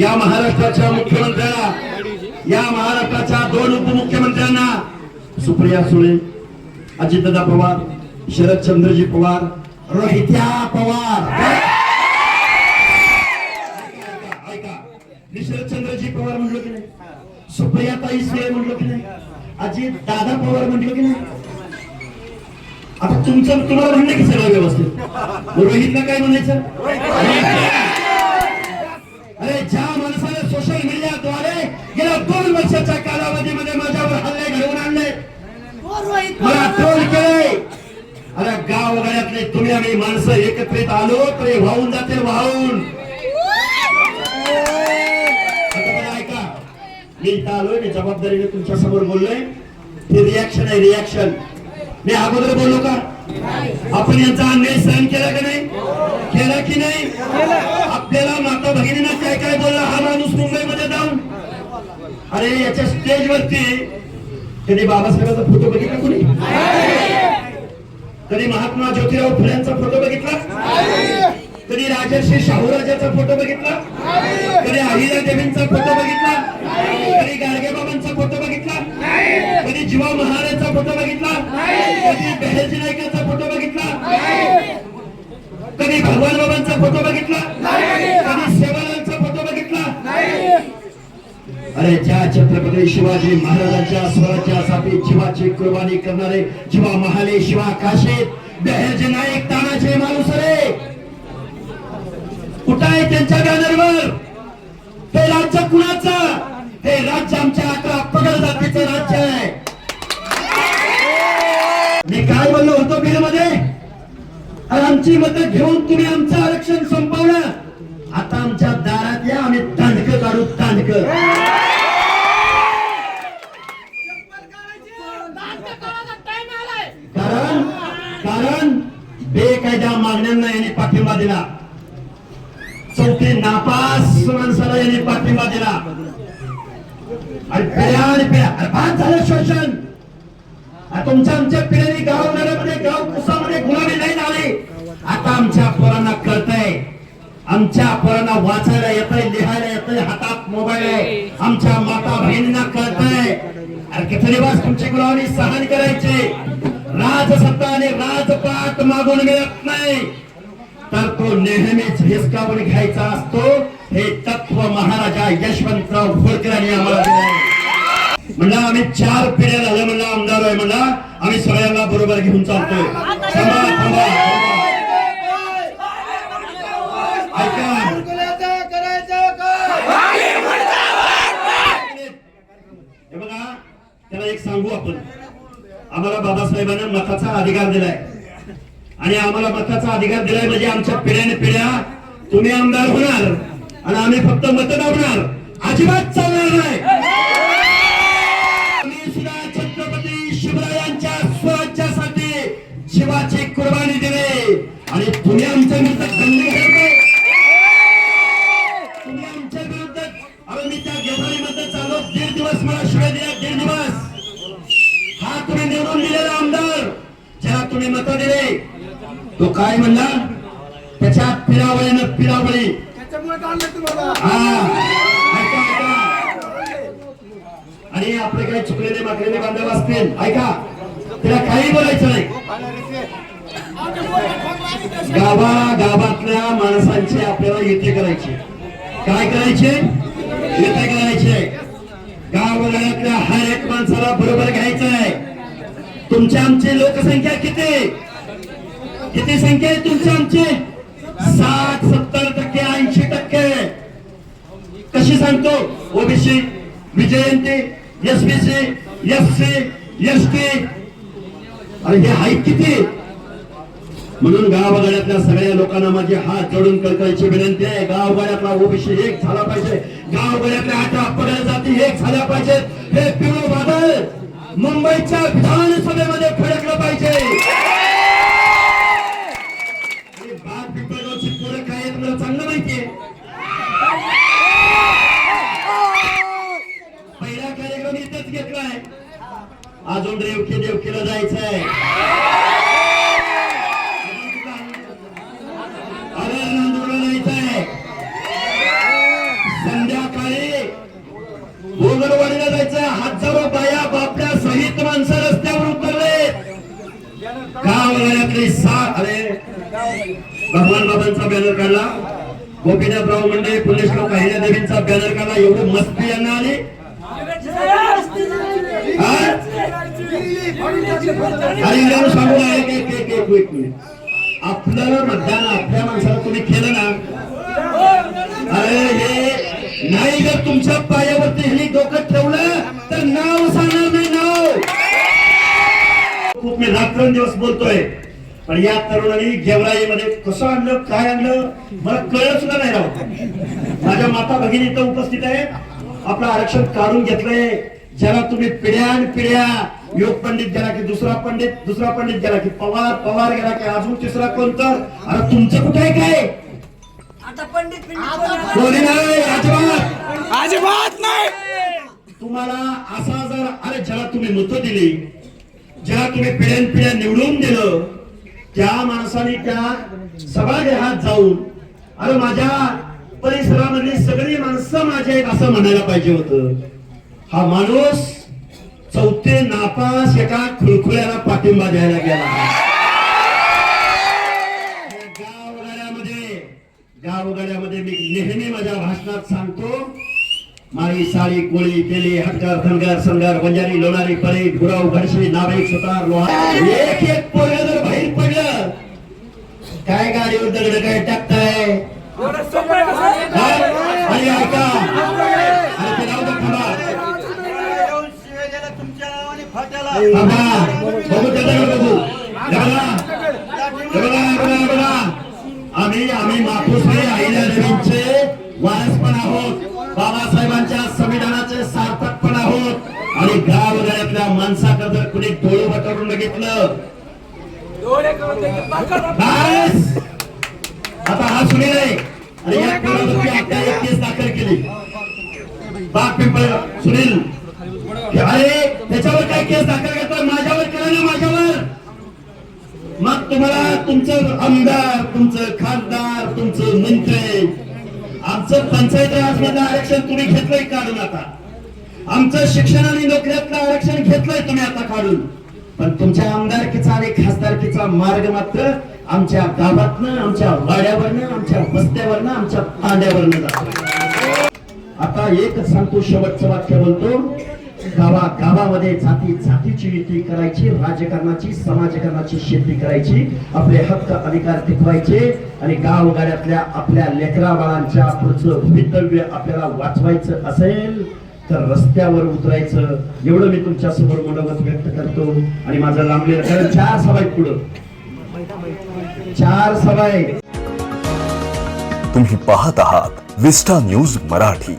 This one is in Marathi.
या महाराष्ट्राच्या मुख्यमंत्र्याला या महाराष्ट्राच्या दोन उपमुख्यमंत्र्यांना सुप्रिया सुळे अजितदादा पवार शरदचंद्रजी पवार रोहित्या पवार. ऐका, मी शरदचंद्रजी पवार म्हणलो की नाही? सुप्रियाताई सुळे म्हणलो की नाही? अजित दादा पवार म्हणलो की नाही? आता तुमचं तुम्हाला म्हणणं की सगळं व्यवस्थित. रोहितला काय म्हणायचं? अरे ज्या माणसाने सोशल मीडियाद्वारे गेल्या दोन वर्षाच्या कालावधीमध्ये माझ्यावर हल्ले घडवून आणले. मला ट्रोल केले. अरे गाव वगैरेतले तुम्ही आम्ही माणसं एकत्रित आलो तर वाहून जातील वाहून. ऐका. मी इथं आलोय मी जबाबदारीने तुमच्यासमोर बोललोय. ते रिॲक्शन आहे रिॲक्शन मी अगोदर बोललो का? आपण यांचा अन्याय सहन केला का नाही? केला की नाही? आपल्याला माता भगिनीना काय काय बोलला हा माणूस मुंबईमध्ये जाऊन. अरे याच्या स्टेजवरती कधी बाबासाहेबांचा फोटो बघितला कुणी? कधी महात्मा ज्योतिराव फुल्यांचा फोटो बघितला? कधी राजर्षी शाहूराजाचा फोटो बघितला? कधी अहिरा देवींचा फोटो बघितला? कधी गाडगे बाबांचा फोटो बघितला? कधी जीवा महाराजांचा फोटो बघितला? कधी बहेजी नायकाचा कधी भगवान बाबांचा फोटो बघितला? कधी सेवालालचा फोटो बघितला? अरे ज्या छत्रपती शिवाजी महाराजांच्या स्वराज्यासाठी जीवाची कुर्बानी करणारे जीवा महाले शिवा काशीत बहेरजी नाईक तानाचे माणूस रे कुठं आहे त्यांच्या बॅनरवर हे राज्य कुणाचं? हे राज्य आमच्या अकरा त्या मागण्यांना यांनी पाठिंबा दिला. चौथी नापास माणसाला यांनी पाठिंबा दिला. आणि पिढ्या आणि पिढ्या अरे झालं शोषण. तुमच्या आमच्या पिढ्यांनी गाव नगरमध्ये गाव कुसामध्ये गुणाने नाही झाली. आता आमच्या पोरांना कळतंय. आमच्या पोरांना वाचायला येतंय लिहायला येतंय हातात मोबाईल आहे. आमच्या माता बहिणींना कळतंय. अरे किती दिवस तुमची गुलावणी सहन करायची? राजसत्ता आणि राजपाट मागून मिळत नाही. तर तो नेहमीच हिसकावून घ्यायचा असतो. हे तत्व महाराजा यशवंतराव होळकर आम्हाला दिलं म्हणलं आम्ही चार पिढ्या झाल्या म्हणलं आमदार आहे म्हणलं. आम्ही सगळ्यांना बरोबर घेऊन चालतोय. थांबा थांबा. ऐका. हे बघा त्याला एक सांगू आपण. आम्हाला बाबासाहेबांना मताचा अधिकार दिलाय. आणि आम्हाला मताचा अधिकार दिलाय म्हणजे आमच्या पिढ्याने पिढ्या तुम्ही आमदार होणार आणि आम्ही फक्त मत दाबणार अजिबात चालणार नाही. आम्ही सुद्धा छत्रपती शिवरायांच्या स्वराज्यासाठी शिवाची कुर्बानी दिली. आणि तुम्ही आमच्या मित्र तुम्ही मत दिले. तो काय म्हणला? त्याच्या पिरावळीनं पिरावळी. हा. आणि आपले काही चुकलेले माकलेले बांधव असतील ऐका. तिला काही बोलायचं नाही. गावा गावातल्या माणसांची आपल्याला युती करायची. काय करायचे? युती करायचे. गावगाड्यातल्या हर एक माणसाला बरोबर घ्यायचं आहे तुमची आमची लोकसंख्या किती? किती संख्या आहे तुमची आमची? साठ सत्तर टक्के ऐंशी टक्के. कशी सांगतो? OBC विजयंती SBC S C S T अरे हे हाईट किती? म्हणून गावगाड्यातल्या सगळ्या लोकांना माझी हात जोडून कळकळीची विनंती आहे. गावगाड्यातला ओबीसी एक झाला पाहिजे. गावगाड्यातल्या आठ अपघात जाती एक झाल्या पाहिजेत. हे पिवळ वादळ मुंबईच्या विधानसभेमध्ये फडकलं पाहिजे. आणि बाग पिंपळगावची पोरं काय आहेत मला चांगलं माहितीये. पहिला कार्यक्रम इथेच घेतलाय. अजून रेवके गावगाड्यातली सा अरे भगवान बाबांचा बॅनर काढला. गोपीनाथराव मुंडे पुण्यश्लोक अहिल्या देवींचा बॅनर काढला. एवढं मस्ती यांना आली. आणि इंडियानं सांगून आहे की एक- एक- एक- मिनिट. आपलं मतदान आपल्या माणसाला तुम्ही केलं ना? अरे हे नाही जर तुमच्या पायावरती हे डोकं ठेवलं तर नाव सांगणार मी रात्रंदिवस बोलतोय. पण या तरुणांनी गेवराईमध्ये कसं आणलं काय आणलं मला कळलं सुद्धा नाही राव. माझ्या माता भगिनी इथं उपस्थित आहे. आपलं आरक्षण काढून घेतलंय. ज्याला तुम्ही पिढ्यान पिढ्या योग पंडित गेला की दुसरा पंडित दुसरा पंडित गेला की पवार पवार गेला की अजून तिसरा कोणतं अरे तुमचं कुठे आहे काय? आता पंडित पंडित. कोणी नाही अजिबात. अजिबात नाही. तुम्हाला असा जर अरे ज्याला तुम्ही मतं दिली ज्याला तुम्ही पिढ्यान पिढ्या निवडून दिलं त्या माणसाने त्या सभागृहात जाऊन अरे माझ्या परिसरामधली सगळी माणसं माझे आहेत असं म्हणायला पाहिजे होत. हा माणूस चौथे नापास एका खुळखुळ्याला पाठिंबा द्यायला गेला. गावगाड्यामध्ये गावगाड्यामध्ये मी नेहमी माझ्या भाषणात सांगतो माळी साळी कोळी तेली हटकर धनगर संगर बंजारी लोणारी पळी गुराव घडशी नाभिक सुतार लोहार. एक एक पोरग जर बाहेर पडलं काय गाडीवर दगड काय टाकताय? आणि ऐका. अरे ते राहू दे थांबा. थांबा. बघू त्याच्याकडे बघू. आम्ही आम्ही मातोश्री अहिल्यादेवींचे वारस पण आहोत. बाबासाहेबांच्या संविधानाचे सार्थक पण आहोत. आणि गावगाड्यातल्या माणसाकडे जर कुणी डोळे बटवून बघितलं. आता हा सुनील आहे. आणि या पोरावरती आता एक केस दाखल केली. बाप पिंपळ सुनील अरे त्याच्यावर काय केस दाखल करतोय? माझ्यावर केलं ना माझ्यावर? मग तुम्हाला तुमचं आमदार तुमचं खासदार तुमचं मंत्री आमचं पंचायत राज आरक्षण तुम्ही घेतलंय काढून आता. आमचं शिक्षण आणि नोकऱ्यातलं आरक्षण घेतलंय तुम्ही आता काढून. पण तुमच्या आमदारकीचा आणि खासदारकीचा मार्ग मात्र आमच्या गावातनं आमच्या वाड्यावरनं आमच्या वस्त्यावरनं आमच्या तांड्यावरनं जातो आता एकच सांगतो शेवटचं वाक्य बोलतो. गावागावामध्ये जाती जातीची युती करायची राजकारणाची समाजकारणाची शेती करायची आपले हक्क अधिकार टिकवायचे आणि गावगाड्यातल्या आपल्या लेकरा बाळांच्या पुढचं भवितव्य आपल्याला वाचवायचं असेल तर रस्त्यावर उतरायचं. एवढं मी तुमच्यासमोर मनोगत व्यक्त करतो. आणि माझं लांबलेलं कारण चार सभा पुढं. चार सभा तुम्ही पाहत आहात विस्टा न्यूज मराठी.